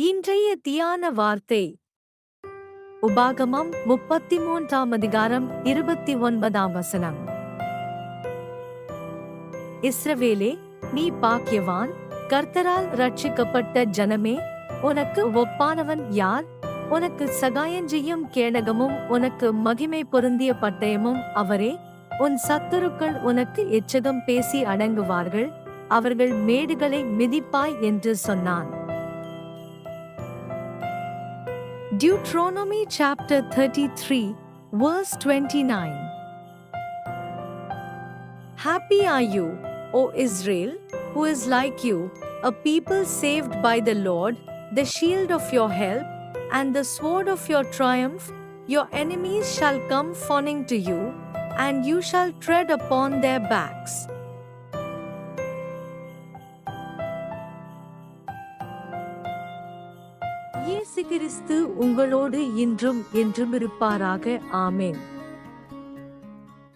இன்றைய தியான வார்த்தை. உபாகமம் முப்பத்தி மூன்றாம் அதிகாரம் இருபத்தி ஒன்பதாம் வசனம். இஸ்ரவேலே நீ பாக்கியவான் கர்த்தரால் ரட்சிக்கப்பட்ட ஜனமே உனக்கு ஒப்பானவன் யார்? உனக்கு சகாயஞ்செய்யும் கேடகமும் உனக்கு மகிமை பொருந்திய பட்டயமும் அவரே. உன் சத்துருக்கள் உனக்கு எச்சகம் பேசி அடங்குவார்கள் அவர்கள் மேடுகளை மிதிப்பாய் என்று சொன்னான். Deuteronomy chapter 33, verse 29. Happy are you, O Israel, who is like you, a people saved by the Lord, the shield of your help, and the sword of your triumph. Your enemies shall come fawning to you, and you shall tread upon their backs. இயேசு கிறிஸ்து உங்களோடு இன்றும் என்றும் இருப்பாராக ஆமேன்.